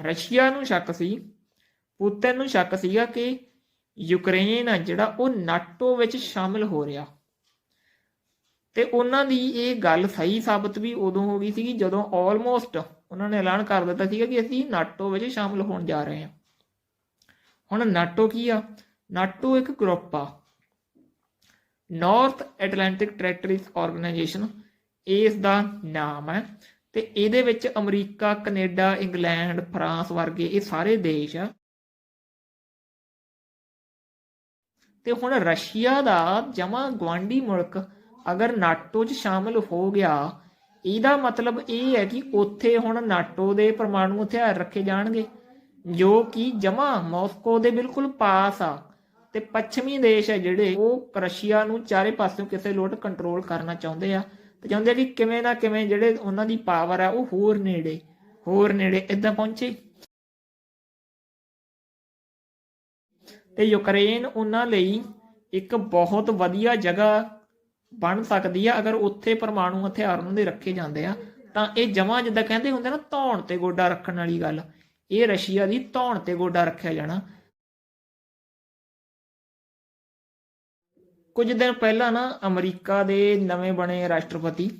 Russia ਨੂੰ ਸ਼ੱਕ ਸੀ, Putin ਨੂੰ ਸ਼ੱਕ ਸੀਗਾ ਕਿ ਯੂਕਰੇਨ ਆ ਜਿਹੜਾ ਉਹ ਨਾਟੋ ਵਿੱਚ ਸ਼ਾਮਿਲ ਹੋ ਰਿਹਾ। ਤੇ ਉਹਨਾਂ ਦੀ ਇਹ ਗੱਲ ਸਹੀ ਸਾਬਤ ਵੀ ਉਦੋਂ ਹੋ ਗਈ ਸੀ ਜਦੋਂ ਆਲਮੋਸਟ ਉਹਨਾਂ ਨੇ ਐਲਾਨ ਕਰ ਦਿੱਤਾ ਸੀਗਾ ਕਿ ਅਸੀਂ ਨਾਟੋ ਵਿੱਚ ਸ਼ਾਮਿਲ ਹੋਣ ਜਾ ਰਹੇ ਹਾਂ। ਹੁਣ ਨਾਟੋ ਕੀ ਆ? ਨਾਟੋ ਇੱਕ ਗਰੁੱਪ ਆ। ਨਾਰਥ ਐਟਲਾਂਟਿਕ ਟੈਰੀਟਰੀਜ਼ ਆਰਗੇਨਾਈਜੇਸ਼ਨ ਇਸ ਦਾ ਨਾਮ ਹੈ। ਤੇ ਇਹਦੇ ਵਿੱਚ ਅਮਰੀਕਾ, ਕੈਨੇਡਾ, ਇੰਗਲੈਂਡ, ਫਰਾਂਸ ਵਰਗੇ ਇਹ ਸਾਰੇ ਦੇਸ਼ ਆ ਤੇ ਹੁਣ ਰਸ਼ੀਆ ਦਾ ਜਮਾ ਗਵਾਂਡੀ ਮੁਲਕ ਅਗਰ ਨਾਟੋ 'ਚ ਸ਼ਾਮਿਲ ਹੋ ਗਿਆ, ਇਹਦਾ ਮਤਲਬ ਇਹ ਹੈ ਕਿ ਉੱਥੇ ਹੁਣ ਨਾਟੋ ਦੇ ਪਰਮਾਣੂ ਹਥਿਆਰ ਰੱਖੇ ਜਾਣਗੇ, ਜੋ ਕਿ ਜਮਾ ਮਾਸਕੋ ਦੇ ਬਿਲਕੁਲ ਪਾਸ ਆ ਤੇ ਪੱਛਮੀ ਦੇਸ਼ ਹੈ ਜਿਹੜੇ ਉਹ ਰਸ਼ੀਆ ਨੂੰ ਚਾਰੇ ਪਾਸਿਓਂ ਕਿਸੇ ਲੋਟ ਕੰਟਰੋਲ ਕਰਨਾ ਚਾਹੁੰਦੇ ਆ। ਤੇ ਚਾਹੁੰਦੇ ਕਿ ਕਿਵੇਂ ਨਾ ਕਿਵੇਂ ਜਿਹੜੇ ਉਹਨਾਂ ਦੀ ਪਾਵਰ ਆ ਉਹ ਹੋਰ ਨੇੜੇ ਹੋਰ ਨੇੜੇ ਇਦਾਂ ਪਹੁੰਚੇ। ਤੇ ਯੂਕਰੇਨ ਉਹਨਾਂ ਲਈ ਇੱਕ ਬਹੁਤ ਵਧੀਆ ਜਗ੍ਹਾ ਬਣ ਸਕਦੀ ਆ, ਅਗਰ ਉੱਥੇ ਪਰਮਾਣੂ ਹਥਿਆਰ ਉਹਨਾਂ ਦੇ ਰੱਖੇ ਜਾਂਦੇ ਆ, ਤਾਂ ਇਹ ਜਮਾ ਜਿੱਦਾਂ ਕਹਿੰਦੇ ਹੁੰਦੇ ਨਾ, ਧੌਣ ਤੇ ਗੋਡਾ ਰੱਖਣ ਵਾਲੀ ਗੱਲ। ਇਹ ਰਸ਼ੀਆ ਦੀ ਧੌਣ ਤੇ ਗੋਡਾ ਰੱਖਿਆ ਜਾਣਾ। ਕੁਝ ਦਿਨ ਪਹਿਲਾਂ ਨਾ ਅਮਰੀਕਾ ਦੇ ਨਵੇਂ ਬਣੇ ਰਾਸ਼ਟਰਪਤੀ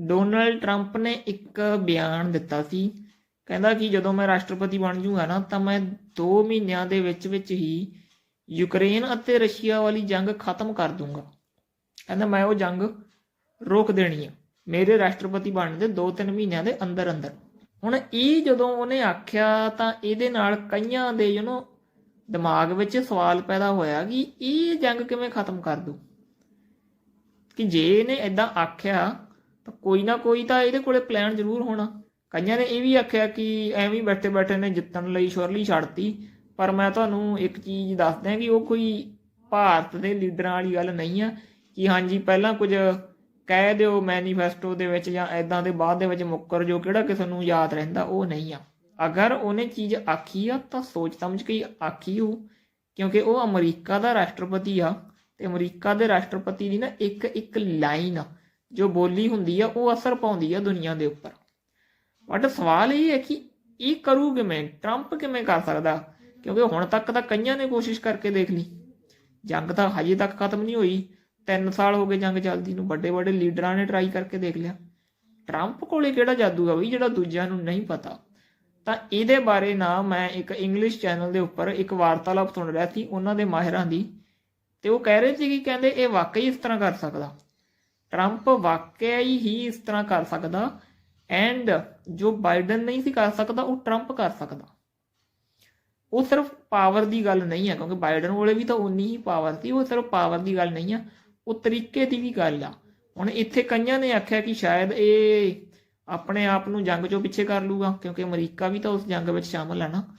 ਡੋਨਲਡ ਟਰੰਪ ਨੇ ਇੱਕ ਬਿਆਨ ਦਿੱਤਾ ਸੀ। ਕਹਿੰਦਾ ਕਿ ਜਦੋਂ ਮੈਂ ਰਾਸ਼ਟਰਪਤੀ ਬਣ ਜੂਗਾ ਨਾ, ਤਾਂ ਮੈਂ 2 ਮਹੀਨਿਆਂ ਦੇ ਵਿੱਚ ਵਿੱਚ ਹੀ ਯੂਕਰੇਨ ਅਤੇ ਰਸ਼ੀਆ ਵਾਲੀ ਜੰਗ ਖਤਮ ਕਰ ਦੂੰਗਾ। ਕਹਿੰਦਾ ਮੈਂ ਉਹ ਜੰਗ ਰੋਕ ਦੇਣੀ ਆ। ਮੇਰੇ ਰਾਸ਼ਟਰਪਤੀ ਬਣਨ ਦੇ 2-3 ਮਹੀਨਿਆਂ ਦੇ ਅੰਦਰ ਅੰਦਰ ਹੁਣ ਇਹ ਜਦੋਂ ਉਹਨੇ ਆਖਿਆ ਤਾਂ ਇਹਦੇ ਨਾਲ ਕਈਆਂ ਦੇ ਯੂ نو ਦਿਮਾਗ ਵਿੱਚ ਸਵਾਲ ਪੈਦਾ ਹੋਇਆ ਕਿ ਇਹ ਜੰਗ ਕਿਵੇਂ ਖਤਮ ਕਰ ਦੂ ਕਿ ਜੇ ਇਹਨੇ ਇਦਾਂ ਆਖਿਆ, ਤਾਂ ਕੋਈ ਨਾ ਕੋਈ ਤਾਂ ਇਹਦੇ ਕੋਲੇ ਪਲਾਨ ਜ਼ਰੂਰ ਹੋਣਾ। ਕਈਆਂ ਨੇ ਇਹ ਵੀ ਆਖਿਆ ਕਿ ਐਵੇਂ ਬੈਠੇ ਬੈਠੇ ਨੇ ਜਿੱਤਣ ਲਈ ਸ਼ੋਰਲੀ ਛੱਡਤੀ। ਪਰ ਮੈਂ ਤੁਹਾਨੂੰ ਇੱਕ ਚੀਜ਼ ਦੱਸਦਾ ਕਿ ਉਹ ਕੋਈ ਭਾਰਤ ਦੇ ਲੀਡਰਾਂ ਵਾਲੀ ਗੱਲ ਨਹੀਂ ਆ ਕਿ ਹਾਂਜੀ, ਪਹਿਲਾਂ ਕੁਝ ਕਹਿ ਦਿਓ ਮੈਨੀਫੈਸਟੋ ਦੇ ਵਿੱਚ ਜਾਂ ਐਦਾਂ ਦੇ ਬਾਅਦ ਦੇ ਵਿੱਚ ਮੁੱਕਰ ਜੋ ਕਿਹੜਾ ਕਿਸੇ ਨੂੰ ਯਾਦ ਰਹਿੰਦਾ, ਉਹ ਨਹੀਂ ਆ। ਅਗਰ ਉਹਨੇ ਚੀਜ਼ ਆਖੀ ਆ, ਤਾਂ ਸੋਚ ਸਮਝ ਕੇ ਹੀ ਆਖੀ ਹੋ ਕਿਉਂਕਿ ਉਹ ਅਮਰੀਕਾ ਦਾ ਰਾਸ਼ਟਰਪਤੀ ਆ ਤੇ ਅਮਰੀਕਾ ਦੇ ਰਾਸ਼ਟਰਪਤੀ ਦੀ ਨਾ ਇੱਕ ਇੱਕ ਲਾਈਨ ਜੋ ਬੋਲੀ ਹੁੰਦੀ ਆ, ਉਹ ਅਸਰ ਪਾਉਂਦੀ ਆ ਦੁਨੀਆ ਦੇ ਉੱਪਰ। ਬਟ ਸਵਾਲ ਇਹ ਹੈ ਕਿ ਇਹ ਕਰੂ ਕਿਵੇਂ ਟਰੰਪ ਕਿਵੇਂ ਕਰ ਸਕਦਾ? ਕਿਉਂਕਿ ਹੁਣ ਤੱਕ ਤਾਂ ਕਈਆਂ ਨੇ ਕੋਸ਼ਿਸ਼ ਕਰਕੇ ਦੇਖ ਲਈ। ਜੰਗ ਤਾਂ ਹਜੇ ਤੱਕ ਖਤਮ ਨਹੀਂ ਹੋਈ। 3 ਸਾਲ ਹੋ ਗਏ ਜੰਗ ਚੱਲਦੀ ਨੂੰ ਵੱਡੇ ਵੱਡੇ ਲੀਡਰਾਂ ਨੇ ਟਰਾਈ ਕਰਕੇ ਦੇਖ ਲਿਆ। ਟਰੰਪ ਕੋਲੇ ਕਿਹੜਾ ਜਾਦੂ ਆ ਬਈ, ਜਿਹੜਾ ਦੂਜਿਆਂ ਨੂੰ ਨਹੀਂ ਪਤਾ? ਤਾਂ ਇਹਦੇ ਬਾਰੇ ਨਾ ਮੈਂ ਇੱਕ ਇੰਗਲਿਸ਼ ਚੈਨਲ ਦੇ ਉੱਪਰ ਇੱਕ ਵਾਰਤਾਲਾਪ ਸੁਣ ਰਿਹਾ ਸੀ, ਉਹਨਾਂ ਦੇ ਮਾਹਿਰਾਂ ਦੀ। ਤੇ ਉਹ ਕਹਿ ਰਹੇ ਸੀ ਕਿ ਕਹਿੰਦੇ ਇਹ ਵਾਕਈ ਇਸ ਤਰ੍ਹਾਂ ਕਰ ਸਕਦਾ। ਟਰੰਪ ਵਾਕਈ ਹੀ ਇਸ ਤਰ੍ਹਾਂ ਕਰ ਸਕਦਾ ਐਂਡ ਜੋ ਬਾਈਡਨ ਨਹੀਂ ਸੀ ਕਰ ਸਕਦਾ, ਉਹ ਟਰੰਪ ਕਰ ਸਕਦਾ। ਉਹ ਸਿਰਫ ਪਾਵਰ ਦੀ ਗੱਲ ਨਹੀਂ ਹੈ ਕਿਉਂਕਿ ਬਾਈਡਨ ਕੋਲੇ ਵੀ ਤਾਂ ਉਨੀ ਹੀ ਪਾਵਰ ਸੀ, ਉਹ ਸਿਰਫ ਪਾਵਰ ਦੀ ਗੱਲ ਨਹੀਂ ਆ, ਉਹ ਤਰੀਕੇ ਦੀ ਵੀ ਗੱਲ ਆ। ਹੁਣ ਇੱਥੇ ਕਈਆਂ ਨੇ ਆਖਿਆ ਕਿ ਸ਼ਾਇਦ ਇਹ ਆਪਣੇ ਆਪ ਨੂੰ ਜੰਗ ਚੋਂ ਪਿੱਛੇ ਕਰ ਲੂਗਾ ਕਿਉਂਕਿ ਅਮਰੀਕਾ ਵੀ ਤਾਂ ਉਸ ਜੰਗ ਵਿੱਚ ਸ਼ਾਮਲ ਹੈ ਨਾ।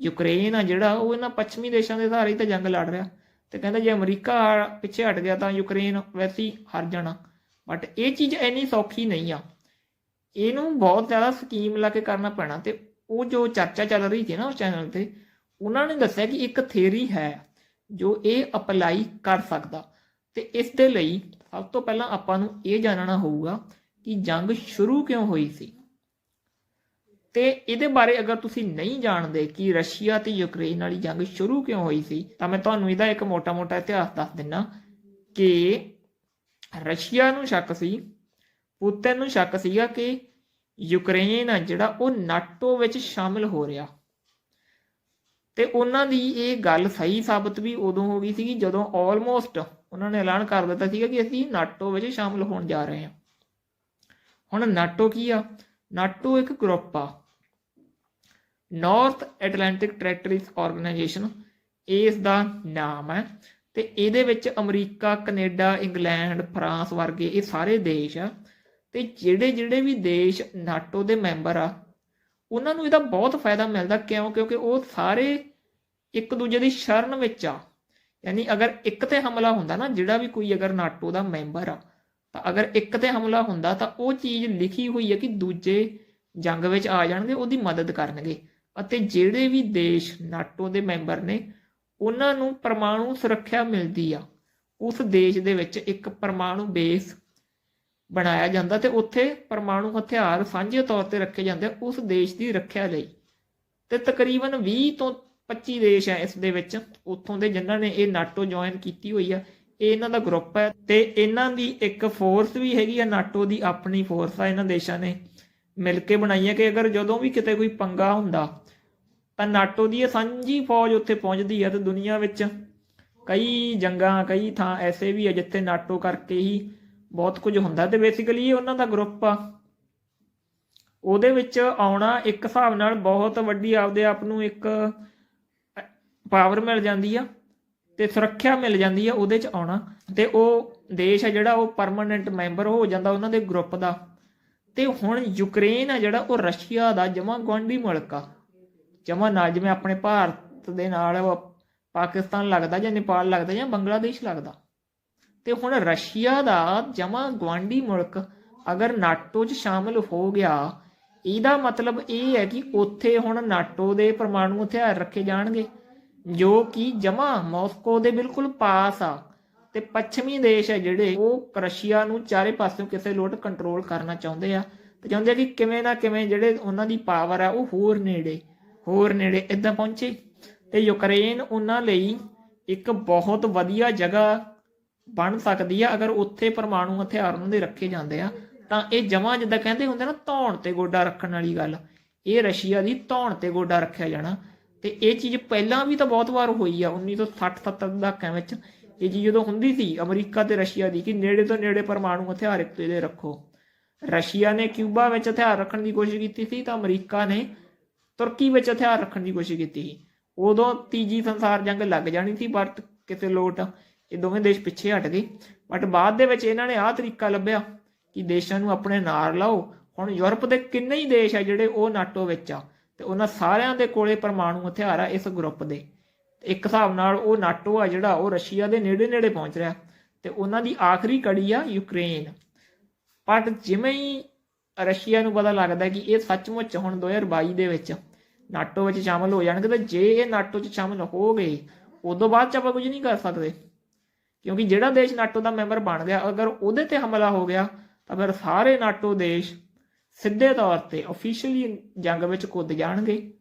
ਯੂਕਰੇਨ ਆ ਜਿਹੜਾ, ਉਹ ਇਹਨਾਂ ਪੱਛਮੀ ਦੇਸ਼ਾਂ ਦੇ ਸਹਾਰੇ ਹੀ ਤਾਂ ਜੰਗ ਲੜ ਰਿਹਾ। ਤੇ ਕਹਿੰਦਾ ਜੇ ਅਮਰੀਕਾ ਪਿੱਛੇ ਹਟ ਗਿਆ ਤਾਂ ਯੂਕਰੇਨ ਵੈਸੇ ਹਾਰ ਜਾਣਾ। ਬਟ ਇਹ ਚੀਜ਼ ਇੰਨੀ ਸੌਖੀ ਨਹੀਂ ਆ। ਇਹਨੂੰ ਬਹੁਤ ਜ਼ਿਆਦਾ ਸਕੀਮ ਲਾ ਕੇ ਕਰਨਾ ਪੈਣਾ ਤੇ ਉਹ ਜੋ ਚਰਚਾ ਚੱਲ ਰਹੀ ਸੀ ਨਾ ਉਸ ਚੈਨਲ ਤੇ, ਉਹਨਾਂ ਨੇ ਦੱਸਿਆ ਕਿ ਇੱਕ ਥਿਊਰੀ ਹੈ ਜੋ ਇਹ ਅਪਲਾਈ ਕਰ ਸਕਦਾ। ਤੇ ਇਸ ਦੇ ਲਈ ਸਭ ਤੋਂ ਪਹਿਲਾਂ ਆਪਾਂ ਨੂੰ ਇਹ ਜਾਣਨਾ ਹੋਊਗਾ ਕਿ ਜੰਗ ਸ਼ੁਰੂ ਕਿਉਂ ਹੋਈ ਸੀ? ਤੇ ਇਹਦੇ ਬਾਰੇ ਅਗਰ ਤੁਸੀਂ ਨਹੀਂ ਜਾਣਦੇ ਕਿ ਰਸ਼ੀਆ ਤੇ ਯੂਕਰੇਨ ਵਾਲੀ ਜੰਗ ਸ਼ੁਰੂ ਕਿਉਂ ਹੋਈ ਸੀ, ਤਾਂ ਮੈਂ ਤੁਹਾਨੂੰ ਇਹਦਾ ਇੱਕ ਮੋਟਾ-ਮੋਟਾ ਇਤਿਹਾਸ ਦੱਸ ਦਿੰਨਾ ਕਿ ਰਸ਼ੀਆ ਨੂੰ ਸ਼ੱਕ ਸੀ, ਪੁਤਿਨ ਨੂੰ ਸ਼ੱਕ ਸੀਗਾ ਕਿ ਯੂਕਰੇਨ ਆ ਜਿਹੜਾ ਉਹ ਨਾਟੋ ਵਿੱਚ ਸ਼ਾਮਿਲ ਹੋ ਰਿਹਾ। ਤੇ ਉਹਨਾਂ ਦੀ ਇਹ ਗੱਲ ਸਹੀ ਸਾਬਤ ਵੀ ਉਦੋਂ ਹੋ ਗਈ ਸੀ ਜਦੋਂ ਆਲਮੋਸਟ ਉਹਨਾਂ ਨੇ ਐਲਾਨ ਕਰ ਦਿੱਤਾ ਸੀਗਾ ਕਿ ਅਸੀਂ ਨਾਟੋ ਵਿੱਚ ਸ਼ਾਮਿਲ ਹੋਣ ਜਾ ਰਹੇ ਹਾਂ। ਹੁਣ ਨਾਟੋ ਕੀ ਆ? ਨਾਟੋ ਇੱਕ ਗਰੁੱਪ ਆ। ਨਾਰਥ ਐਟਲਾਂਟਿਕ ਟੈਰੀਟਰੀਜ਼ ਆਰਗੇਨਾਈਜੇਸ਼ਨ ਇਸ ਦਾ ਨਾਮ ਹੈ ਤੇ ਇਹਦੇ ਵਿੱਚ ਅਮਰੀਕਾ, ਕੈਨੇਡਾ, ਇੰਗਲੈਂਡ, ਫਰਾਂਸ ਵਰਗੇ ਇਹ ਸਾਰੇ ਦੇਸ਼ ਆ। ਤੇ ਜਿਹੜੇ ਜਿਹੜੇ ਵੀ ਦੇਸ਼ ਨਾਟੋ ਦੇ ਮੈਂਬਰ ਆ, ਉਹਨਾਂ ਨੂੰ ਇਹਦਾ ਬਹੁਤ ਫਾਇਦਾ ਮਿਲਦਾ। ਕਿਉਂ? ਕਿਉਂਕਿ ਉਹ ਸਾਰੇ ਇੱਕ ਦੂਜੇ ਦੀ ਸ਼ਰਨ ਵਿੱਚ ਆ। ਯਾਨੀ ਅਗਰ ਇੱਕ ਤੇ ਹਮਲਾ ਹੁੰਦਾ ਨਾ, ਜਿਹੜਾ ਵੀ ਕੋਈ ਅਗਰ ਨਾਟੋ ਦਾ ਮੈਂਬਰ ਆ ਤਾਂ ਅਗਰ ਇੱਕ ਤੇ ਹਮਲਾ ਹੁੰਦਾ ਤਾਂ ਉਹ ਚੀਜ਼ ਲਿਖੀ ਹੋਈ ਹੈ ਕਿ ਦੂਜੇ ਜੰਗ ਵਿੱਚ ਆ ਜਾਣਗੇ, ਉਹਦੀ ਮਦਦ ਕਰਨਗੇ। ਅਤੇ ਜਿਹੜੇ ਵੀ ਦੇਸ਼ ਨਾਟੋ ਦੇ ਮੈਂਬਰ ਨੇ, ਉਹਨਾਂ ਨੂੰ ਪਰਮਾਣੂ ਸੁਰੱਖਿਆ ਮਿਲਦੀ ਆ। ਉਸ ਦੇਸ਼ ਦੇ ਵਿੱਚ ਇੱਕ ਪਰਮਾਣੂ ਬੇਸ ਬਣਾਇਆ ਜਾਂਦਾ ਤੇ ਉੱਥੇ ਪਰਮਾਣੂ ਹਥਿਆਰ ਸਾਂਝੇ ਤੌਰ ਤੇ ਰੱਖੇ ਜਾਂਦੇ ਉਸ ਦੇਸ਼ ਦੀ ਰੱਖਿਆ ਲਈ। ਤੇ ਤਕਰੀਬਨ 20 ਤੋਂ 25 ਦੇਸ਼ ਹੈ ਇਸ ਦੇ ਵਿੱਚ, ਉੱਥੋਂ ਦੇ ਜਿਨ੍ਹਾਂ ਨੇ ਇਹ ਨਾਟੋ ਜੁਆਇਨ ਕੀਤੀ ਹੋਈ ਆ ਇਹ ਇਹਨਾਂ ਦਾ ਗਰੁੱਪ ਹੈ ਤੇ ਇਹਨਾਂ ਦੀ ਇੱਕ ਫੋਰਸ ਵੀ ਹੈਗੀ ਆ, ਨਾਟੋ ਦੀ ਆਪਣੀ ਫੋਰਸ ਆ ਇਹਨਾਂ ਦੇਸ਼ਾਂ ਨੇ ਮਿਲ ਕੇ ਬਣਾਈ ਹੈ ਕਿ ਅਗਰ ਜਦੋਂ ਵੀ ਕਿਤੇ ਕੋਈ ਪੰਗਾ ਹੁੰਦਾ, ਤਾਂ ਨਾਟੋ ਦੀ ਇਹ ਸਾਂਝੀ ਫੌਜ ਉੱਥੇ ਪਹੁੰਚਦੀ ਹੈ ਤੇ ਦੁਨੀਆ ਵਿੱਚ ਕਈ ਜੰਗਾਂ, ਕਈ ਥਾਂ ਐਸੇ ਵੀ ਆ ਜਿੱਥੇ ਨਾਟੋ ਕਰਕੇ ਹੀ ਬਹੁਤ ਕੁਝ ਹੁੰਦਾ ਤੇ ਬੇਸਿਕਲੀ ਇਹ ਉਹਨਾਂ ਦਾ ਗਰੁੱਪ ਆ। ਉਹਦੇ ਵਿੱਚ ਆਉਣਾ ਇੱਕ ਹਿਸਾਬ ਨਾਲ ਬਹੁਤ ਵੱਡੀ ਆਪਦੇ ਆਪ ਨੂੰ ਇੱਕ ਪਾਵਰ ਮਿਲ ਜਾਂਦੀ ਆ। ਤੇ ਸੁਰੱਖਿਆ ਮਿਲ ਜਾਂਦੀ ਆ ਉਹਦੇ ਚ ਆਉਣਾ ਤੇ ਉਹ ਦੇਸ਼ ਆ ਜਿਹੜਾ ਉਹ ਪਰਮਨੈਂਟ ਮੈਂਬਰ ਹੋ ਜਾਂਦਾ ਉਹਨਾਂ ਦੇ ਗਰੁੱਪ ਦਾ। ਤੇ ਹੁਣ ਯੂਕਰੇਨ ਆ ਜਿਹੜਾ ਉਹ ਰਸ਼ੀਆ ਦਾ ਜਮਾ ਗੁਆਂਢੀ ਮੁਲਕ ਆ। ਜਮਾ ਨਾਲ ਜਿਵੇਂ ਆਪਣੇ ਭਾਰਤ ਦੇ ਨਾਲ ਪਾਕਿਸਤਾਨ ਲੱਗਦਾ ਜਾਂ ਨੇਪਾਲ ਲੱਗਦਾ ਜਾਂ ਬੰਗਲਾਦੇਸ਼ ਲੱਗਦਾ। ਤੇ ਹੁਣ ਰਸ਼ੀਆ ਦਾ ਜਮਾ ਗੁਆਂਢੀ ਮੁਲਕ ਅਗਰ ਨਾਟੋ 'ਚ ਸ਼ਾਮਲ ਹੋ ਗਿਆ, ਇਹਦਾ ਮਤਲਬ ਇਹ ਹੈ ਕਿ ਉੱਥੇ ਹੁਣ ਨਾਟੋ ਦੇ ਪਰਮਾਣੂ ਹਥਿਆਰ ਰੱਖੇ ਜਾਣਗੇ। ਜੋ ਕਿ ਜਮਾ ਮਾਸਕੋ ਦੇ ਬਿਲਕੁਲ ਪਾਸ ਆ ਤੇ ਪੱਛਮੀ ਦੇਸ਼ ਹੈ ਜਿਹੜੇ, ਉਹ ਰਸ਼ੀਆ ਨੂੰ ਚਾਰੇ ਪਾਸਿਓਂ ਕਿਸੇ ਲੋਟ ਕੰਟਰੋਲ ਕਰਨਾ ਚਾਹੁੰਦੇ ਆ ਤੇ ਚਾਹੁੰਦੇ ਆ ਕਿ ਕਿਵੇਂ ਨਾ ਕਿਵੇਂ ਜਿਹੜੇ ਉਹਨਾਂ ਦੀ ਪਾਵਰ ਆ, ਉਹ ਹੋਰ ਨੇੜੇ ਹੋਰ ਨੇੜੇ ਇਦਾਂ ਪਹੁੰਚੇ। ਤੇ ਯੂਕਰੇਨ ਉਹਨਾਂ ਲਈ ਇੱਕ ਬਹੁਤ ਵਧੀਆ ਜਗ੍ਹਾ ਬਣ ਸਕਦੀ ਆ, ਅਗਰ ਉੱਥੇ ਪਰਮਾਣੂ ਹਥਿਆਰ ਉਹਨਾਂ ਦੇ ਰੱਖੇ ਜਾਂਦੇ ਆ, ਤਾਂ ਇਹ ਜਮਾ ਜਿੱਦਾਂ ਕਹਿੰਦੇ ਹੁੰਦੇ ਨਾ, ਧੌਣ ਤੇ ਗੋਡਾ ਰੱਖਣ ਵਾਲੀ ਗੱਲ। ਇਹ ਰਸ਼ੀਆ ਦੀ ਧੌਣ ਤੇ ਗੋਡਾ ਰੱਖਿਆ ਜਾਣਾ। ਤੇ ਇਹ ਚੀਜ਼ ਪਹਿਲਾਂ ਵੀ ਤਾਂ ਬਹੁਤ ਵਾਰ ਹੋਈ ਆ 1960 70 ਦੇ ਦਹਾਕਿਆਂ ਵਿੱਚ। ਇਹ ਚੀਜ਼ ਜਦੋਂ ਹੁੰਦੀ ਸੀ, ਅਮਰੀਕਾ ਤੇ ਰਸ਼ੀਆ ਦੀ, ਕਿ ਨੇੜੇ ਤੋਂ ਨੇੜੇ ਪਰਮਾਣੂ ਹਥਿਆਰ ਇੱਕ ਦੂਜੇ ਰੱਖੋ। ਰਸ਼ੀਆ ਨੇ ਕਿਊਬਾ ਵਿੱਚ ਹਥਿਆਰ ਰੱਖਣ ਦੀ ਕੋਸ਼ਿਸ਼ ਕੀਤੀ ਸੀ, ਤਾਂ ਅਮਰੀਕਾ ਨੇ ਤੁਰਕੀ ਵਿੱਚ ਹਥਿਆਰ ਰੱਖਣ ਦੀ ਕੋਸ਼ਿਸ਼ ਕੀਤੀ ਸੀ। ਉਦੋਂ ਤੀਜੀ ਸੰਸਾਰ ਜੰਗ ਲੱਗ ਜਾਣੀ ਸੀ ਬਟ ਕਿਤੇ ਲੋਟ ਇਹ ਦੋਵੇਂ ਦੇਸ਼ ਪਿੱਛੇ ਹਟ ਗਏ। ਬਟ ਬਾਅਦ ਦੇ ਵਿੱਚ ਇਹਨਾਂ ਨੇ ਆਹ ਤਰੀਕਾ ਲੱਭਿਆ ਕਿ ਦੇਸ਼ਾਂ ਨੂੰ ਆਪਣੇ ਨਾਲ ਲਾਓ। ਹੁਣ ਯੂਰਪ ਦੇ ਕਿੰਨੇ ਹੀ ਦੇਸ਼ ਆ ਜਿਹੜੇ ਉਹ ਨਾਟੋ ਵਿੱਚ ਆ। ਤੇ ਉਹਨਾਂ ਸਾਰਿਆਂ ਦੇ ਕੋਲੇ ਪਰਮਾਣੂ ਹਥਿਆਰ ਆ ਇਸ ਗਰੁੱਪ ਦੇ। ਇੱਕ ਹਿਸਾਬ ਨਾਲ ਉਹ ਨਾਟੋ ਆ ਜਿਹੜਾ ਉਹ ਰਸ਼ੀਆ ਦੇ ਨੇੜੇ ਨੇੜੇ ਪਹੁੰਚ ਰਿਹਾ ਤੇ ਉਹਨਾਂ ਦੀ ਆਖਰੀ ਕੜੀ ਆ ਯੂਕਰੇਨ। ਪਰ ਜਿਵੇਂ ਹੀ ਰਸ਼ੀਆ ਨੂੰ ਪਤਾ ਲੱਗਦਾ ਕਿ ਇਹ ਸੱਚਮੁੱਚ ਹੁਣ 2022 ਦੇ ਵਿੱਚ ਨਾਟੋ ਵਿੱਚ ਸ਼ਾਮਲ ਹੋ ਜਾਣਗੇ ਤਾਂ ਜੇ ਇਹ ਨਾਟੋ 'ਚ ਸ਼ਾਮਲ ਹੋ ਗਏ, ਉਦੋਂ ਬਾਅਦ ਚ ਆਪਾਂ ਕੁਝ ਨਹੀਂ ਕਰ ਸਕਦੇ। ਕਿਉਂਕਿ ਜਿਹੜਾ ਦੇਸ਼ ਨਾਟੋ ਦਾ ਮੈਂਬਰ ਬਣ ਗਿਆ, ਅਗਰ ਉਹਦੇ ਤੇ ਹਮਲਾ ਹੋ ਗਿਆ, ਤਾਂ ਫਿਰ ਸਾਰੇ ਨਾਟੋ ਦੇਸ਼ ਸਿੱਧੇ ਤੌਰ ਤੇ ਅਫੀਸ਼ੀਅਲੀ ਜੰਗ ਵਿੱਚ ਕੁੱਦ ਜਾਣਗੇ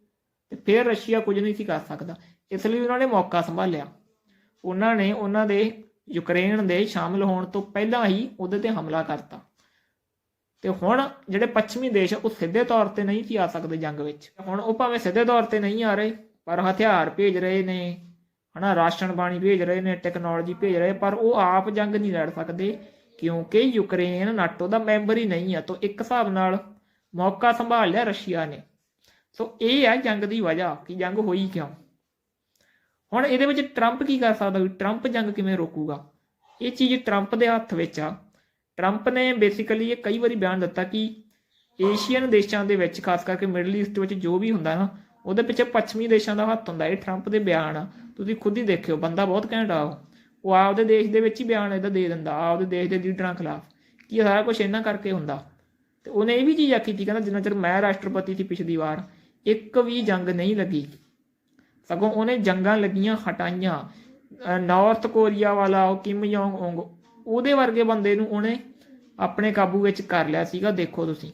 ਤੇ ਫਿਰ ਰਸ਼ੀਆ ਕੁਝ ਨਹੀਂ ਸੀ ਕਰ ਸਕਦਾ। ਇਸ ਲਈ ਉਹਨਾਂ ਨੇ ਮੌਕਾ ਸੰਭਾਲਿਆ। ਉਹਨਾਂ ਨੇ ਉਹਨਾਂ ਦੇ ਯੂਕਰੇਨ ਦੇ ਸ਼ਾਮਲ ਹੋਣ ਤੋਂ ਪਹਿਲਾਂ ਹੀ ਉਹਦੇ ਤੇ ਹਮਲਾ ਕਰਤਾ। ਤੇ ਹੁਣ ਜਿਹੜੇ ਪੱਛਮੀ ਦੇਸ਼ ਉਹ ਸਿੱਧੇ ਤੌਰ ਤੇ ਨਹੀਂ ਸੀ ਆ ਸਕਦੇ ਜੰਗ ਵਿੱਚ। ਹੁਣ ਉਹ ਭਾਵੇਂ ਸਿੱਧੇ ਤੌਰ ਤੇ ਨਹੀਂ ਆ ਰਹੇ, ਪਰ ਹਥਿਆਰ ਭੇਜ ਰਹੇ ਨੇ, ਹਨਾ, ਰਾਸ਼ਨ ਪਾਣੀ ਭੇਜ ਰਹੇ ਨੇ ਟੈਕਨੋਲੋਜੀ ਭੇਜ ਰਹੇ, ਪਰ ਉਹ ਆਪ ਜੰਗ ਨਹੀਂ ਲੜ ਸਕਦੇ। ਕਿਉਂਕਿ ਯੂਕਰੇਨ ਨਾਟੋ ਦਾ ਮੈਂਬਰ ਹੀ ਨਹੀਂ ਆ, ਤਾਂ ਇੱਕ ਹਿਸਾਬ ਨਾਲ ਮੌਕਾ ਸੰਭਾਲ ਲਿਆ ਰਸ਼ੀਆ ਨੇ। ਸੋ ਇਹ ਹੈ ਜੰਗ ਦੀ ਵਜ੍ਹਾ ਕਿ ਜੰਗ ਹੋਈ ਕਿਉਂ? ਹੁਣ ਇਹਦੇ ਵਿੱਚ ਟਰੰਪ ਕੀ ਕਰ ਸਕਦਾ ਵੀ ਜੰਗ ਕਿਵੇਂ ਰੋਕੂਗਾ? ਇਹ ਚੀਜ਼ ਟਰੰਪ ਦੇ ਹੱਥ ਵਿੱਚ ਆ। ਟਰੰਪ ਨੇ ਬੇਸਿਕਲੀ ਇਹ ਕਈ ਵਾਰੀ ਬਿਆਨ ਦਿੱਤਾ ਕਿ ਏਸ਼ੀਅਨ ਦੇਸ਼ਾਂ ਦੇ ਵਿੱਚ, ਖਾਸ ਕਰਕੇ ਮਿਡਲ ਈਸਟ ਵਿੱਚ ਜੋ ਵੀ ਹੁੰਦਾ ਨਾ, ਉਹਦੇ ਪਿੱਛੇ ਪੱਛਮੀ ਦੇਸ਼ਾਂ ਦਾ ਹੱਥ ਹੁੰਦਾ। ਇਹ ਟਰੰਪ ਦੇ ਬਿਆਨ ਆ। ਤੁਸੀਂ ਖੁਦ ਹੀ ਦੇਖਿਓ, ਬੰਦਾ ਬਹੁਤ ਘੈਂਟਾ ਉਹ। ਉਹ ਆਪਦੇ ਦੇਸ਼ ਦੇ ਵਿੱਚ ਹੀ ਬਿਆਨ ਇਹਦਾ ਦੇ ਦਿੰਦਾ, ਆਪਦੇ ਦੇਸ਼ ਦੇ ਲੀਡਰਾਂ ਖਿਲਾਫ, ਕਿ ਇਹ ਸਾਰਾ ਕੁਝ ਇਹਨਾਂ ਕਰਕੇ ਹੁੰਦਾ। ਤੇ ਉਹਨੇ ਇਹ ਵੀ ਚੀਜ਼ ਆਖੀ ਸੀ, ਕਹਿੰਦਾ ਜਿੰਨਾ ਚਿਰ ਮੈਂ ਰਾਸ਼ਟਰਪਤੀ ਸੀ ਪਿਛਲੀ ਵਾਰ, ਇੱਕ ਵੀ ਜੰਗ ਨਹੀਂ ਲੱਗੀ। ਸਗੋਂ ਉਹਨੇ ਜੰਗਾਂ ਲੱਗੀਆਂ, ਹਟਾਈਆਂ। ਅਹ ਨਾਰਥ ਕੋਰੀਆ ਵਾਲਾ, ਉਹ ਕਿਮ ਜੋਂਗ ਉਂਗ ਉਹਦੇ ਵਰਗੇ ਬੰਦੇ ਨੂੰ ਉਹਨੇ ਆਪਣੇ ਕਾਬੂ ਵਿੱਚ ਕਰ ਲਿਆ ਸੀਗਾ, ਦੇਖੋ ਤੁਸੀਂ।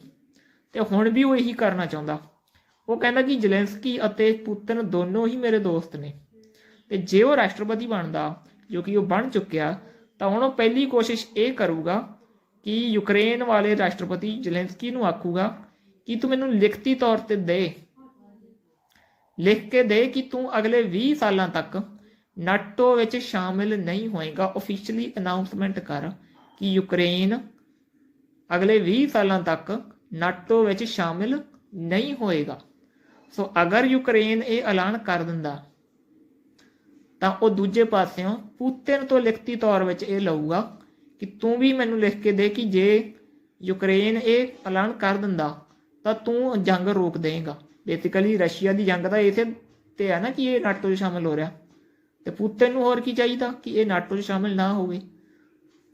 ਤੇ ਹੁਣ ਵੀ ਉਹ ਇਹੀ ਕਰਨਾ ਚਾਹੁੰਦਾ। ਉਹ ਕਹਿੰਦਾ ਕਿ ਜ਼ੈਲੈਂਸਕੀ ਅਤੇ ਪੁਤਨ ਦੋਨੋਂ ਹੀ ਮੇਰੇ ਦੋਸਤ ਨੇ। ਤੇ ਜੇ ਉਹ ਰਾਸ਼ਟਰਪਤੀ ਬਣਦਾ ਜੋ ਕਿ ਉਹ ਬਣ ਚੁੱਕਿਆ, ਤਾਂ ਹੁਣ ਉਹ ਪਹਿਲੀ ਕੋਸ਼ਿਸ਼ ਇਹ ਕਰੂਗਾ ਕਿ ਯੂਕਰੇਨ ਵਾਲੇ ਰਾਸ਼ਟਰਪਤੀ ਜ਼ੈਲੈਂਸਕੀ ਨੂੰ ਆਖੂਗਾ ਕਿ ਤੂੰ ਮੈਨੂੰ ਲਿਖਤੀ ਤੌਰ ਤੇ ਦੇ। ਲਿਖ ਕੇ ਦੇ ਕਿ ਤੂੰ ਅਗਲੇ 20 ਸਾਲਾਂ ਤੱਕ ਨਾਟੋ ਵਿੱਚ ਸ਼ਾਮਿਲ ਨਹੀਂ ਹੋਏਗਾ। ਅਫੀਸ਼ੀਅਲੀ ਅਨਾਉਂਸਮੈਂਟ ਕਰ ਕਿ ਯੂਕਰੇਨ ਅਗਲੇ 20 ਸਾਲਾਂ ਤੱਕ ਨਾਟੋ ਵਿੱਚ ਸ਼ਾਮਿਲ ਨਹੀਂ ਹੋਏਗਾ। ਸੋ ਅਗਰ ਯੂਕਰੇਨ ਇਹ ਐਲਾਨ ਕਰ ਦਿੰਦਾ ਤਾਂ ਉਹ ਦੂਜੇ ਪਾਸਿਓਂ ਪੁਤਿਨ ਤੋਂ ਲਿਖਤੀ ਤੌਰ ਵਿੱਚ ਇਹ ਲਊਗਾ ਕਿ ਤੂੰ ਵੀ ਮੈਨੂੰ ਲਿਖ ਕੇ ਦੇ ਕਿ ਜੇ ਯੂਕਰੇਨ ਇਹ ਐਲਾਨ ਕਰ ਦਿੰਦਾ, ਤਾਂ ਤੂੰ ਜੰਗ ਰੋਕ ਦੇਂਗਾ ਬੇਸਿਕਲੀ ਰਸ਼ੀਆ ਦੀ ਜੰਗ ਤਾਂ ਇਸੇ ਤੇ ਹੈ ਨਾ ਕਿ ਇਹ ਨਾਟੋ 'ਚ ਸ਼ਾਮਿਲ ਹੋ ਰਿਹਾ। ਤੇ ਪੁੱਤਿਨ ਨੂੰ ਹੋਰ ਕੀ ਚਾਹੀਦਾ ਕਿ ਇਹ ਨਾਟੋ 'ਚ ਸ਼ਾਮਿਲ ਨਾ ਹੋਵੇ?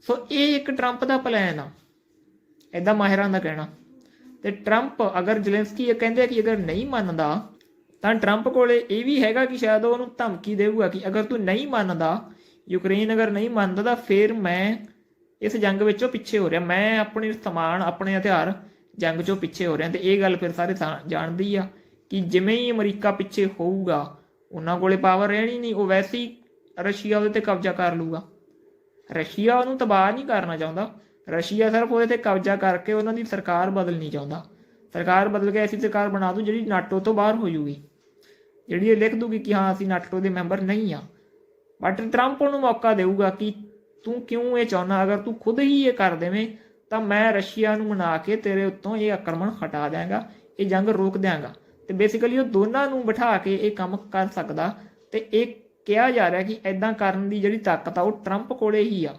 ਸੋ ਇਹ ਇੱਕ ਟਰੰਪ ਦਾ ਪਲਾਨ ਆ। ਐਦਾਂ ਮਾਹਿਰਾਂ ਦਾ ਕਹਿਣਾ। ਤੇ ਟਰੰਪ ਅਗਰ ਜ਼ੈਲੈਂਸਕੀ ਇਹ ਕਹਿੰਦੇ ਕਿ ਅਗਰ ਨਹੀਂ ਮੰਨਦਾ ਤਾਂ ਟਰੰਪ ਕੋਲੇ ਇਹ ਵੀ ਹੈਗਾ ਕਿ ਸ਼ਾਇਦ ਉਹ ਉਹਨੂੰ ਧਮਕੀ ਦੇਊਗਾ ਕਿ ਅਗਰ ਤੂੰ ਨਹੀਂ ਮੰਨਦਾ, ਯੂਕਰੇਨ ਅਗਰ ਨਹੀਂ ਮੰਨਦਾ ਤਾਂ ਫਿਰ ਮੈਂ ਇਸ ਜੰਗ ਵਿੱਚੋਂ ਪਿੱਛੇ ਹੋ ਰਿਹਾ। ਮੈਂ ਆਪਣੇ ਸਮਾਨ, ਆਪਣੇ ਹਥਿਆਰ ਜੰਗ ਚੋਂ ਪਿੱਛੇ ਹੋ ਰਿਹਾ ਤੇ ਇਹ ਗੱਲ ਫਿਰ ਸਾਰੇ ਜਾਣਦੀ ਆ ਕਿ ਜਿਵੇਂ ਹੀ ਅਮਰੀਕਾ ਪਿੱਛੇ ਹੋਊਗਾ, ਉਹਨਾਂ ਕੋਲੇ ਪਾਵਰ ਰਹਿਣੀ ਨਹੀਂ, ਉਹ ਵੈਸੇ ਹੀ ਰਸ਼ੀਆ ਉਹਦੇ ਤੇ ਕਬਜ਼ਾ ਕਰ ਲੂਗਾ ਰਸ਼ੀਆ ਉਹਨੂੰ ਤਬਾਹ ਨਹੀਂ ਕਰਨਾ ਚਾਹੁੰਦਾ। ਰਸ਼ੀਆ ਸਿਰਫ ਉਹਦੇ ਤੇ ਕਬਜ਼ਾ ਕਰਕੇ ਉਹਨਾਂ ਦੀ ਸਰਕਾਰ ਬਦਲਣੀ ਚਾਹੁੰਦਾ। ਸਰਕਾਰ ਬਦਲ ਕੇ ਐਸੀ ਸਰਕਾਰ ਬਣਾ ਦੂ ਜਿਹੜੀ ਨਾਟੋ ਤੋਂ ਬਾਹਰ ਹੋ ਜੂਗੀ। ਜਿਹੜੀ ਇਹ ਲਿਖ ਦੂਗੀ ਕਿ ਹਾਂ, ਅਸੀਂ ਨਾਟੋ ਦੇ ਮੈਂਬਰ ਨਹੀਂ ਆ ਬਟ ਟਰੰਪ ਉਹਨੂੰ ਮੌਕਾ ਦੇਊਗਾ ਕਿ ਤੂੰ ਕਿਉਂ ਇਹ ਚਾਹੁੰਦਾ? ਅਗਰ ਤੂੰ ਖੁਦ ਹੀ ਇਹ ਕਰ ਦੇਵੇਂ, ਤਾਂ ਮੈਂ ਰਸ਼ੀਆ ਨੂੰ ਮਨਾ ਕੇ ਤੇਰੇ ਉੱਤੋਂ ਇਹ ਆਕਰਮਣ ਹਟਾ ਦਿਆਂਗਾ, ਇਹ ਜੰਗ ਰੋਕ ਦਿਆਂਗਾ। ਤੇ ਬੇਸਿਕਲੀ ਉਹ ਦੋਨਾਂ ਨੂੰ ਬਿਠਾ ਕੇ ਇਹ ਕੰਮ ਕਰ ਸਕਦਾ। ਤੇ ਇਹ ਕਿਹਾ ਜਾ ਰਿਹਾ ਕਿ ਐਦਾਂ ਕਰਨ ਦੀ ਜਿਹੜੀ ਤਾਕਤ ਆ, ਉਹ ਟਰੰਪ ਕੋਲੇ ਹੀ ਆ।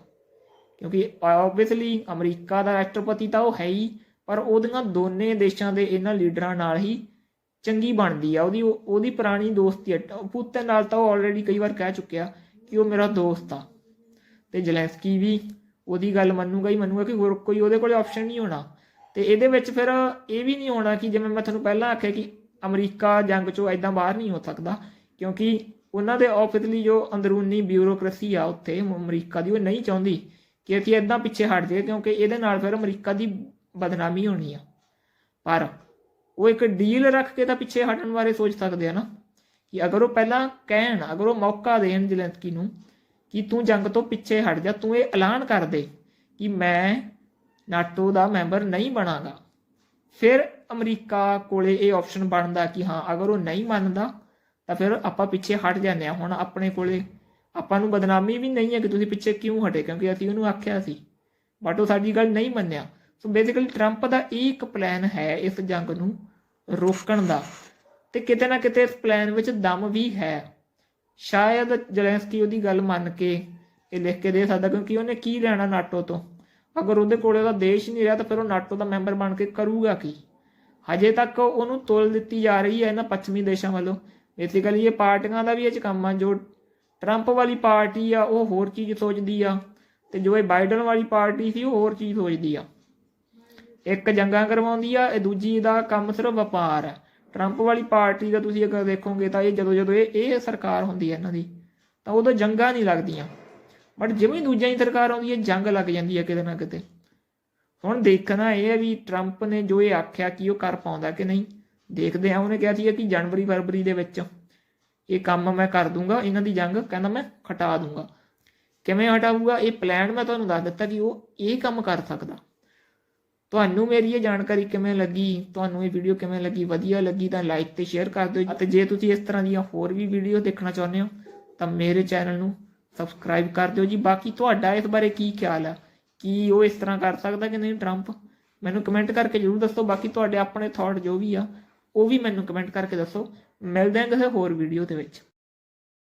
ਕਿਉਂਕਿ ਆਬਵੀਅਸਲੀ ਅਮਰੀਕਾ ਦਾ ਰਾਸ਼ਟਰਪਤੀ ਤਾਂ ਉਹ ਹੈ ਹੀ। ਪਰ ਉਹਦੀਆਂ ਦੋਨੇ ਦੇਸ਼ਾਂ ਦੇ ਇਹਨਾਂ ਲੀਡਰਾਂ ਨਾਲ ਹੀ ਚੰਗੀ ਬਣਦੀ ਆ। ਉਹਦੀ ਉਹਦੀ ਪੁਰਾਣੀ ਦੋਸਤੀ ਆ। ਪੁੱਤਨ ਨਾਲ ਤਾਂ ਉਹ ਆਲਰੇਡੀ ਕਈ ਵਾਰ ਕਹਿ ਚੁੱਕਿਆ ਕਿ ਉਹ ਮੇਰਾ ਦੋਸਤ ਆ। ਤੇ ਜ਼ੈਲੈਂਸਕੀ ਵੀ ਉਹਦੀ ਗੱਲ ਮੰਨੂਗਾ ਹੀ ਮੰਨੂਗਾ ਕਿ ਹੋਰ ਕੋਈ ਉਹਦੇ ਕੋਲੇ ਆਪਸ਼ਨ ਨਹੀਂ ਹੋਣਾ। ਤੇ ਇਹਦੇ ਵਿੱਚ ਫਿਰ ਇਹ ਵੀ ਨਹੀਂ ਹੋਣਾ ਕਿ ਜਿਵੇਂ ਮੈਂ ਤੁਹਾਨੂੰ ਪਹਿਲਾਂ ਆਖਿਆ ਕਿ ਅਮਰੀਕਾ ਜੰਗ ਚੋਂ ਐਦਾਂ ਬਾਹਰ ਨਹੀਂ ਹੋ ਸਕਦਾ, ਕਿਉਂਕਿ ਉਹਨਾਂ ਦੇ ਆਫਿਸਲੀ ਜੋ ਅੰਦਰੂਨੀ ਬਿਊਰੋਕ੍ਰੇਸੀ ਆ ਉੱਥੇ ਅਮਰੀਕਾ ਦੀ, ਉਹ ਨਹੀਂ ਚਾਹੁੰਦੀ ਕਿ ਅਸੀਂ ਐਦਾਂ ਪਿੱਛੇ ਹਟ ਜਾਈਏ, ਕਿਉਂਕਿ ਇਹਦੇ ਨਾਲ ਫਿਰ ਅਮਰੀਕਾ ਦੀ ਬਦਨਾਮੀ ਹੋਣੀ ਆ। ਪਰ ਉਹ ਇੱਕ ਡੀਲ ਰੱਖ ਕੇ ਤਾਂ ਪਿੱਛੇ ਹਟਣ ਬਾਰੇ ਸੋਚ ਸਕਦੇ ਆ ਨਾ। ਕਿ ਅਗਰ ਉਹ ਪਹਿਲਾਂ ਕਹਿਣ, ਅਗਰ ਉਹ ਮੌਕਾ ਦੇਣ ਜ਼ੈਲੈਂਸਕੀ ਨੂੰ ਕਿ ਤੂੰ ਜੰਗ ਤੋਂ ਪਿੱਛੇ ਹਟ ਜਾ, ਤੂੰ ਇਹ ਐਲਾਨ ਕਰ ਦੇ ਕਿ ਮੈਂ ਨਾਟੋ ਦਾ ਮੈਂਬਰ ਨਹੀਂ ਬਣਾਂਗਾ। ਫਿਰ ਅਮਰੀਕਾ ਕੋਲੇ ਇਹ ਆਪਸ਼ਨ ਬਣਦਾ ਕਿ ਹਾਂ, ਅਗਰ ਉਹ ਨਹੀਂ ਮੰਨਦਾ, ਤਾਂ ਫਿਰ ਆਪਾਂ ਪਿੱਛੇ ਹਟ ਜਾਂਦੇ ਆ। ਹੁਣ ਆਪਣੇ ਕੋਲੇ ਆਪਾਂ ਨੂੰ ਬਦਨਾਮੀ ਵੀ ਨਹੀਂ ਹੈ ਕਿ ਤੁਸੀਂ ਪਿੱਛੇ ਕਿਉਂ ਹਟੇ, ਕਿਉਂਕਿ ਅਸੀਂ ਉਹਨੂੰ ਆਖਿਆ ਸੀ। ਬਟ ਉਹ ਸਾਡੀ ਗੱਲ ਨਹੀਂ ਮੰਨਿਆ। ਸੋ ਬੇਸਿਕਲੀ ਟਰੰਪ ਦਾ ਇਹ ਇੱਕ ਪਲਾਨ ਹੈ ਇਸ ਜੰਗ ਨੂੰ ਰੋਕਣ ਦਾ। ਤੇ ਕਿਤੇ ਨਾ ਕਿਤੇ ਇਸ ਪਲਾਨ ਵਿੱਚ ਦਮ ਵੀ ਹੈ। ਸ਼ਾਇਦ ਜ਼ੈਲੈਂਸਕੀ ਉਹਦੀ ਗੱਲ ਮੰਨ ਕੇ ਇਹ ਲਿਖ ਕੇ ਦੇ ਸਕਦਾ, ਕਿਉਂਕਿ ਉਹਨੇ ਕੀ ਲੈਣਾ ਨਾਟੋ ਤੋਂ? ਅਗਰ ਉਹਦੇ ਕੋਲ ਉਹਦਾ ਦੇਸ਼ ਨਹੀਂ ਰਿਹਾ, ਤਾਂ ਫਿਰ ਉਹ ਨਾਟੋ ਦਾ ਮੈਂਬਰ ਬਣ ਕੇ ਕਰੂਗਾ ਕੀ? ਹਜੇ ਤੱਕ ਉਹਨੂੰ ਤੋਲ ਦਿੱਤੀ ਜਾ ਰਹੀ ਹੈ ਇਹਨਾਂ ਪੱਛਮੀ ਦੇਸ਼ਾਂ ਵੱਲੋਂ। ਬੇਸਿਕਲੀ ਇਹ ਪਾਰਟੀਆਂ ਦਾ ਵੀ ਇਹ ਚ ਕੰਮ ਆ, ਜੋ ਟਰੰਪ ਵਾਲੀ ਪਾਰਟੀ ਆ, ਉਹ ਹੋਰ ਚੀਜ਼ ਸੋਚਦੀ ਆ। ਤੇ ਜੋ ਇਹ ਬਾਈਡਨ ਵਾਲੀ ਪਾਰਟੀ ਸੀ, ਉਹ ਹੋਰ ਚੀਜ਼ ਸੋਚਦੀ ਆ। ਇੱਕ ਜੰਗਾਂ ਕਰਵਾਉਂਦੀ ਆ, ਇਹ ਦੂਜੀ ਦਾ ਕੰਮ ਸਿਰਫ ਵਪਾਰ ਹੈ ਟਰੰਪ ਵਾਲੀ ਪਾਰਟੀ ਦਾ ਤੁਸੀਂ ਅਗਰ ਦੇਖੋਗੇ ਤਾਂ ਇਹ ਜਦੋਂ ਜਦੋਂ ਇਹ ਇਹ ਸਰਕਾਰ ਹੁੰਦੀ ਹੈ ਇਹਨਾਂ ਦੀ, ਤਾਂ ਉਦੋਂ ਜੰਗਾਂ ਨਹੀਂ ਲੱਗਦੀਆਂ। ਬਟ ਜਿਵੇਂ ਦੂਜਿਆਂ ਦੀ ਸਰਕਾਰ ਆਉਂਦੀ ਹੈ ਜੰਗ ਲੱਗ ਜਾਂਦੀ ਹੈ ਕਿਤੇ ਨਾ ਕਿਤੇ। ਹੁਣ ਦੇਖਣਾ ਇਹ ਹੈ ਵੀ ਟਰੰਪ ਨੇ ਜੋ ਇਹ ਆਖਿਆ ਕਿ ਉਹ ਕਰ ਪਾਉਂਦਾ ਕਿ ਨਹੀਂ, ਦੇਖਦੇ ਆ ਉਹਨੇ ਕਿਹਾ ਸੀ ਕਿ ਜਨਵਰੀ, ਫਰਵਰੀ ਦੇ ਵਿੱਚ ਇਹ ਕੰਮ ਮੈਂ ਕਰ ਦੂੰਗਾ, ਇਹਨਾਂ ਦੀ ਜੰਗ, ਕਹਿੰਦਾ ਮੈਂ ਖਟਾ ਦੂੰਗਾ। ਕਿਵੇਂ ਹਟਾਊਗਾ? ਇਹ ਪਲਾਨ ਮੈਂ ਤੁਹਾਨੂੰ ਦੱਸ ਦਿੱਤਾ ਕਿ ਉਹ ਇਹ ਕੰਮ ਕਰ ਸਕਦਾ। ਤੁਹਾਨੂੰ ਮੇਰੀ ਇਹ ਜਾਣਕਾਰੀ ਕਿਵੇਂ ਲੱਗੀ? ਤੁਹਾਨੂੰ ਇਹ ਵੀਡੀਓ ਕਿਵੇਂ ਲੱਗੀ? ਵਧੀਆ ਲੱਗੀ ਤਾਂ ਲਾਈਕ ਤੇ ਸ਼ੇਅਰ ਕਰ ਦਿਓ ਅਤੇ ਜੇ ਤੁਸੀਂ ਇਸ ਤਰ੍ਹਾਂ ਦੀਆਂ ਹੋਰ ਵੀ ਵੀਡੀਓ ਦੇਖਣਾ ਚਾਹੁੰਦੇ ਹੋ, ਤਾਂ ਮੇਰੇ ਚੈਨਲ ਨੂੰ ਸਬਸਕ੍ਰਾਈਬ ਕਰ ਦਿਓ ਜੀ। ਬਾਕੀ ਤੁਹਾਡਾ ਇਸ ਬਾਰੇ ਕੀ ਖਿਆਲ ਆ? ਕੀ ਉਹ ਇਸ ਤਰ੍ਹਾਂ ਕਰ ਸਕਦਾ ਕਿ ਨਹੀਂ ਟਰੰਪ ਮੈਨੂੰ ਕਮੈਂਟ ਕਰਕੇ ਜਰੂਰ ਦੱਸੋ। ਬਾਕੀ ਤੁਹਾਡੇ ਆਪਣੇ ਥਾਟ ਜੋ ਵੀ ਆ, ਉਹ ਵੀ ਮੈਨੂੰ ਕਮੈਂਟ ਕਰਕੇ ਦੱਸੋ। ਮਿਲਦੇ ਹਾਂ ਕਿਸੇ ਹੋਰ ਵੀਡੀਓ ਦੇ ਵਿੱਚ।